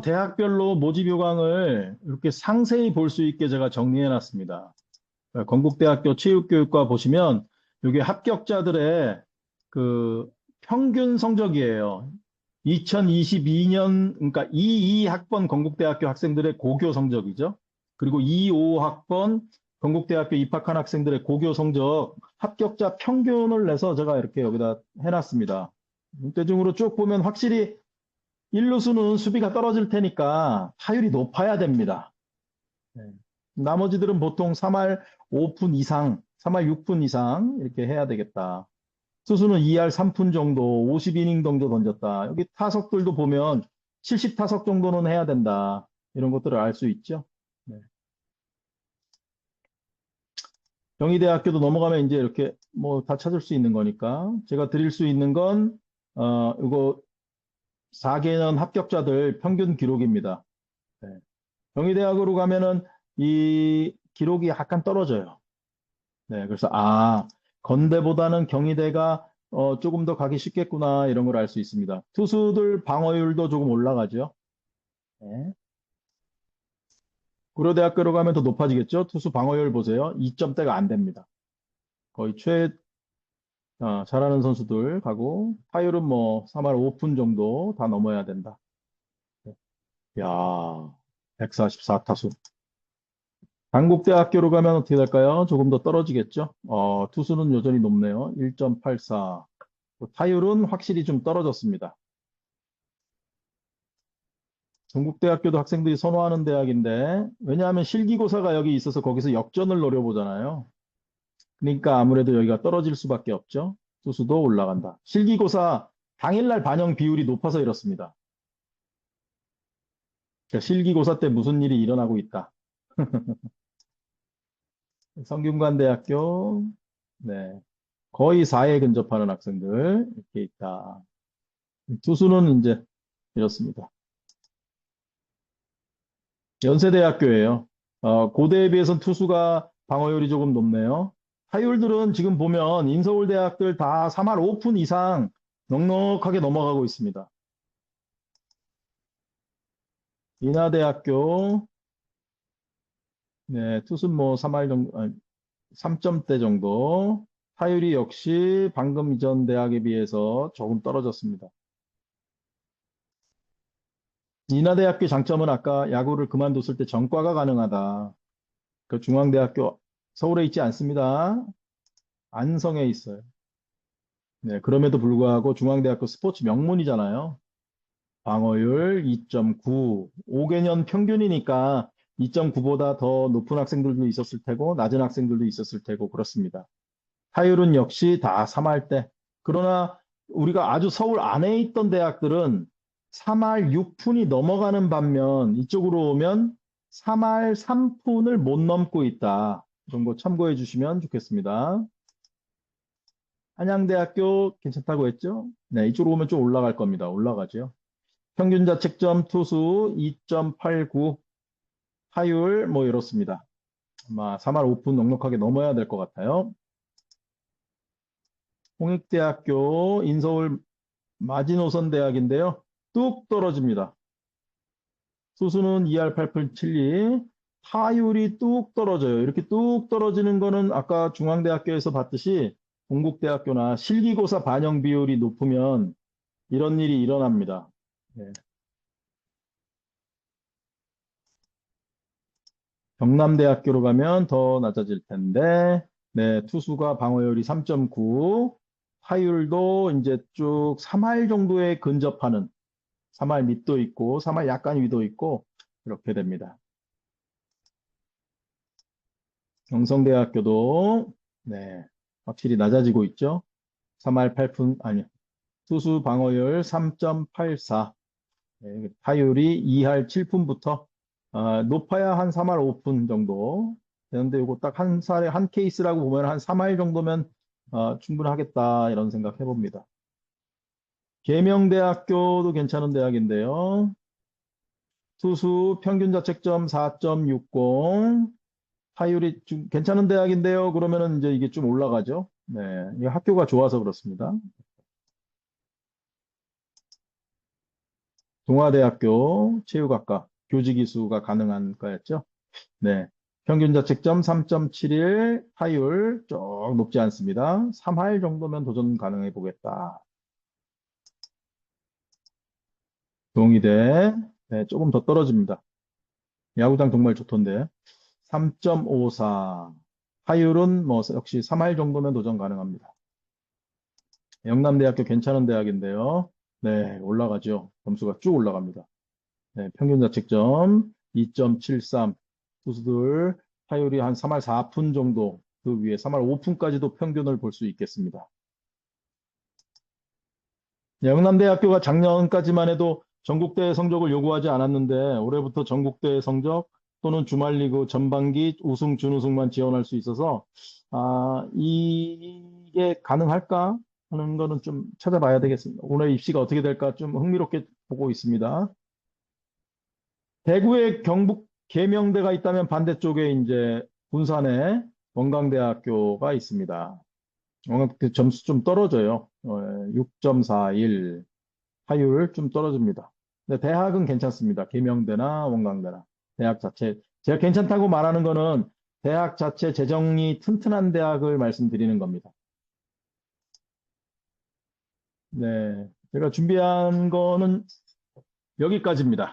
대학별로 모집 요강을 이렇게 상세히 볼 수 있게 제가 정리해 놨습니다. 건국대학교 체육교육과 보시면 이게 합격자들의 그 평균 성적이에요. 2022년, 그러니까 22 학번 건국대학교 학생들의 고교 성적이죠. 그리고 25 학번 건국대학교 입학한 학생들의 고교 성적 합격자 평균을 내서 제가 이렇게 여기다 해놨습니다. 대중으로 쭉 보면 확실히 일루수는 수비가 떨어질 테니까 타율이 높아야 됩니다. 네. 나머지들은 보통 3할 5분 이상, 3할 6분 이상 이렇게 해야 되겠다. 투수는 2할 3분 정도, 50이닝 정도 던졌다. 여기 타석들도 보면 70타석 정도는 해야 된다. 이런 것들을 알 수 있죠. 네. 경희대학교도 넘어가면 이제 이렇게 뭐 다 찾을 수 있는 거니까 제가 드릴 수 있는 건 어, 이거 4개년 합격자들 평균 기록입니다. 네. 경희대학으로 가면은 이 기록이 약간 떨어져요. 네, 그래서 아 건대보다는 경희대가 어, 조금 더 가기 쉽겠구나 이런 걸 알 수 있습니다. 투수들 방어율도 조금 올라가죠. 네. 고려대학교로 가면 더 높아지겠죠. 투수 방어율 보세요. 2점대가 안 됩니다. 거의 최 어, 잘하는 선수들 가고 타율은 뭐 3할 5푼 정도 다 넘어야 된다. 야, 144타수. 한국대학교로 가면 어떻게 될까요? 조금 더 떨어지겠죠? 어, 투수는 여전히 높네요. 1.84. 타율은 확실히 좀 떨어졌습니다. 전국대학교도 학생들이 선호하는 대학인데 왜냐하면 실기고사가 여기 있어서 거기서 역전을 노려보잖아요. 그러니까 아무래도 여기가 떨어질 수밖에 없죠. 투수도 올라간다. 실기고사 당일날 반영 비율이 높아서 이렇습니다. 그러니까 실기고사 때 무슨 일이 일어나고 있다. 성균관대학교 네 거의 4에 근접하는 학생들 이렇게 있다. 투수는 이제 이렇습니다. 연세대학교예요. 어, 고대에 비해서는 투수가 방어율이 조금 높네요. 타율들은 지금 보면 인서울 대학들 다 3할 오픈 이상 넉넉하게 넘어가고 있습니다. 인하대학교 네, 투순 뭐 3할 정도, 3점대 정도. 타율이 역시 방금 이전 대학에 비해서 조금 떨어졌습니다. 인하대학교 장점은 아까 야구를 그만뒀을 때 전과가 가능하다. 그 중앙대학교 서울에 있지 않습니다. 안성에 있어요. 네, 그럼에도 불구하고 중앙대학교 스포츠 명문이잖아요. 방어율 2.9, 5개년 평균이니까 2.9보다 더 높은 학생들도 있었을 테고 낮은 학생들도 있었을 테고 그렇습니다. 타율은 역시 다 3할 때. 그러나 우리가 아주 서울 안에 있던 대학들은 3할 6푼이 넘어가는 반면 이쪽으로 오면 3할 3푼을 못 넘고 있다. 거 참고해 주시면 좋겠습니다. 한양대학교 괜찮다고 했죠? 네, 이쪽으로 오면 좀 올라갈 겁니다. 올라가죠. 평균 자책점 투수 2.89 타율 뭐 이렇습니다. 아마 3할 5분 넉넉하게 넘어야 될 것 같아요. 홍익대학교 인서울 마지노선 대학인데요. 뚝 떨어집니다. 수수는 2할 8푼 72, 타율이 뚝 떨어져요. 이렇게 뚝 떨어지는 거는 아까 중앙대학교에서 봤듯이 공국대학교나 실기고사 반영 비율이 높으면 이런 일이 일어납니다. 네. 경남대학교로 가면 더 낮아질 텐데, 네, 투수가 방어율이 3.9, 타율도 이제 쭉 3할 정도에 근접하는 3할 밑도 있고 3할 약간 위도 있고 이렇게 됩니다. 경성대학교도 네, 확실히 낮아지고 있죠. 3할 8푼 아니 투수 방어율 3.84 네, 타율이 2할 7푼부터 어, 높아야 한 3할 5푼 정도 되는데 이거 딱 한 살에 한 케이스라고 보면 한 3할 정도면 어, 충분하겠다 이런 생각 해봅니다. 계명대학교도 괜찮은 대학인데요. 투수 평균 자책점 4.60 타율이 좀 괜찮은 대학인데요. 그러면은 이제 이게 좀 올라가죠. 네, 이 학교가 좋아서 그렇습니다. 동아대학교 체육학과 교직 이수가 가능한 과였죠. 네. 평균 자책점 3.71, 타율 쭉 높지 않습니다. 3할 정도면 도전 가능해 보겠다. 동의대, 네, 조금 더 떨어집니다. 야구장 정말 좋던데. 3.54. 타율은 뭐 역시 3할 정도면 도전 가능합니다. 영남대학교 괜찮은 대학인데요. 네, 올라가죠. 점수가 쭉 올라갑니다. 네, 평균 자책점 2.73. 투수들 타율이 한 3할 4푼 정도 그 위에 3할 5푼까지도 평균을 볼 수 있겠습니다. 영남대학교가 작년까지만 해도 전국대회 성적을 요구하지 않았는데 올해부터 전국대회 성적 또는 주말리그 전반기 우승, 준우승만 지원할 수 있어서 아, 이게 가능할까 하는 거는 좀 찾아봐야 되겠습니다. 올해 입시가 어떻게 될까 좀 흥미롭게 보고 있습니다. 대구에 경북 계명대가 있다면 반대쪽에 이제 군산에 원광대학교가 있습니다. 원광대 점수 좀 떨어져요. 어, 6.41 타율 좀 떨어집니다. 대학은 괜찮습니다. 계명대나 원광대나 대학 자체 제가 괜찮다고 말하는 거는 대학 자체 재정이 튼튼한 대학을 말씀드리는 겁니다. 네, 제가 준비한 거는 여기까지입니다.